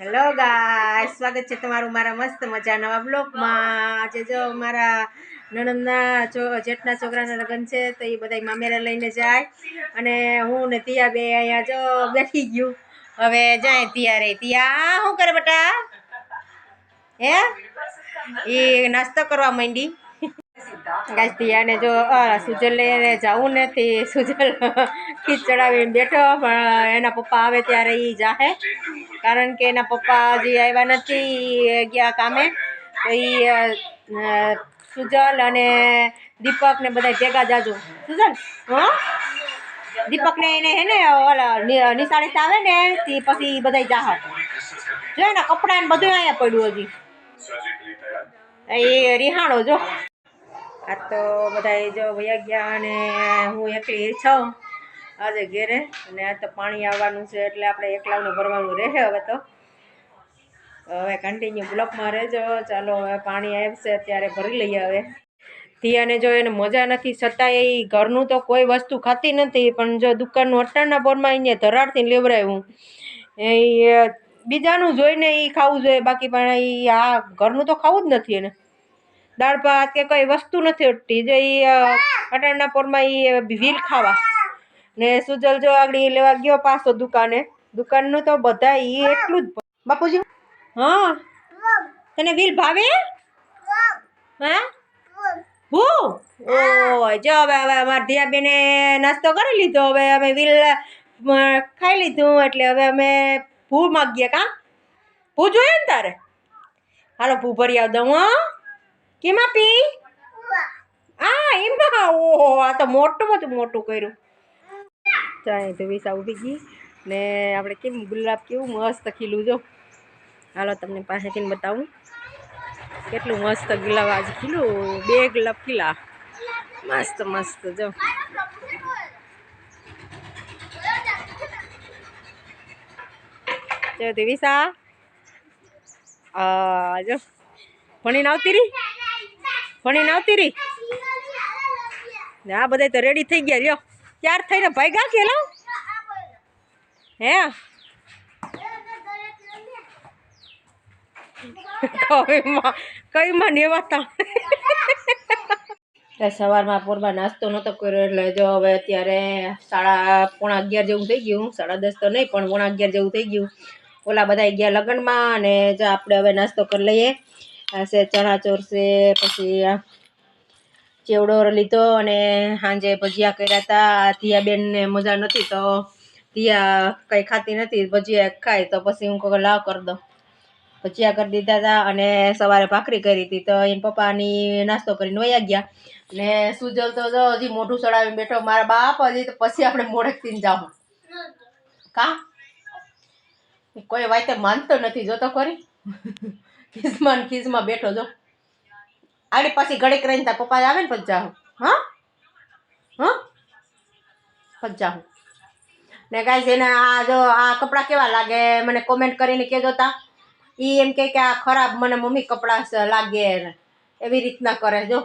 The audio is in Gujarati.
હેલો ગાય સ્વાગત છે તમારું મારા મસ્ત મજા નવા બ્લોગમાં. આજે જો મારા નણંદના જેઠના છોકરાના લગ્ન છે, તો એ બધા મામેરા લઈને જાય. અને હું ને તિયા બે અહીંયા જો બેઠી ગયું. હવે જાય તિયા રે. તિયા, શું કરે બેટા? હે? એ નાસ્તો કરવા માંડી. ગાય દિયાને જો સુજલ લઈને જવું ને તે સુજલ ખીચ ચડાવીને બેઠો પણ એના પપ્પા આવે ત્યારે એ જાહે. કારણ કે એના પપ્પા હજી આવ્યા નથી ગયા કામે. તો એ સુજલ અને દીપક ને બધા ભેગા જાજો. સુજલ દીપક ને એને હે ને ઓલા નિશાળે આવે ને તે પછી બધા જાહ. જો એના કપડાં ને બધું અહીંયા પડ્યું હજી. એ રિહાણો જો. આ તો બધા જો વયા ગયા અને હું એકલી છું આજે ઘેરે અને આ તો પાણી આવવાનું છે એટલે આપણે એકલાવને ભરવાનું રહે હવે તો. હવે કન્ટિન્યુ બ્લોકમાં રહેજો. ચાલો હવે પાણી આવશે અત્યારે ભરી લઈએ હવે. તિયાને જો એને મજા નથી છતાં એ ઘરનું તો કોઈ વસ્તુ ખાતી નથી, પણ જો દુકાનનું અટાણના પોરમાં અહીંયા ધરાડથી લેવડાવ્યું એ બીજાનું જોઈને એ ખાવું જોઈએ, બાકી પણ એ આ ઘરનું તો ખાવું જ નથી એને. દાળ ભાત કે કઈ વસ્તુ નથી ઉઠતી. જો એ અટાણના પોરમાં એ વીલ ખાવા. ને સુજલ જો આગળ લેવા ગયો પાછો દુકાને. દુકાનનું તો બધા ઈ એટલું જ બાપુજી. હા. તને વીલ ભાવે? હા? હું? ઓ જો હવે હવે અમારા ધીયાબેને નાસ્તો કરી લીધો. હવે અમે વીલ ખાઈ લીધું. એટલે હવે અમે ભૂ માગીએ કાં? ભૂ જોઈએ ને તારે? હાલો, ભૂ ભરી આવ દઉં, હો. કેમ આપી? આ, એમાં? ઓહો, આ તો મોટું બધું મોટું કર્યું. ચાલે તો વિસા ઊભી ગઈ. ને આપણે કેમ ગુલાબ કેવું મસ્ત ખીલું જો. હાલો, તમને પાસેથી બતાવું. કેટલું મસ્ત ગુલાબ આજે ખીલું. બે ગુલાબ ખીલા. મસ્ત મસ્ત, જો. જો દેવીસા જો. ભણીને આવતી રહી? ભણીને આવતી રહી? આ બધા તો રેડી થઈ ગયા. લ્યો, ત્યાર થઈને ભાગ્યા કે લો હે? કઈમાં નેવાતા સવારમાં પોરમાં નાસ્તો નહોતો કર્યો, એટલે જો હવે અત્યારે સાડા પોણા અગિયાર જેવું થઈ ગયું. સાડા દસ તો નહીં, પણ પોણા અગિયાર જેવું થઈ ગયું. ઓલા બધા ગયા લગ્નમાં અને જો આપણે હવે નાસ્તો કરી લઈએ. આ છે ચણા ચોર છે પછી આ ચેવડો લીધો અને સાંજે ભજીયા કર્યા હતા ધિયાબેનને મજા નથી તો ધિયા કંઈ ખાતી નથી ભજીયા ખાય, તો પછી હું કહું, લાવ કરી દો. ભજીયા કરી દીધા હતા અને સવારે ભાખરી કરી હતી, તો એમ પપ્પાની નાસ્તો કરીને વયા ગયા. ને સુજલ તો જો હજી મોઢું ચડાવીને બેઠો, મારા બાપ હજી તો પછી આપણે મોઢેકથી જાઉં કા? કોઈ વાતે માનતો નથી, જોતો ખરી? ખિસમાં ને ખિસમાં બેઠો જો. આડી પાછી ઘડીક રહીને તાર પપ્પા આવે ને પછી જાઉં હા? હા? પછી હું. ને ગાઈઝ એને આ જો આ કપડાં કેવા લાગે? મને કોમેન્ટ કરીને કહેજો તા. એ એમ કે આ ખરાબ મને મમ્મી કપડાં લાગે એવી રીતના કરે જો.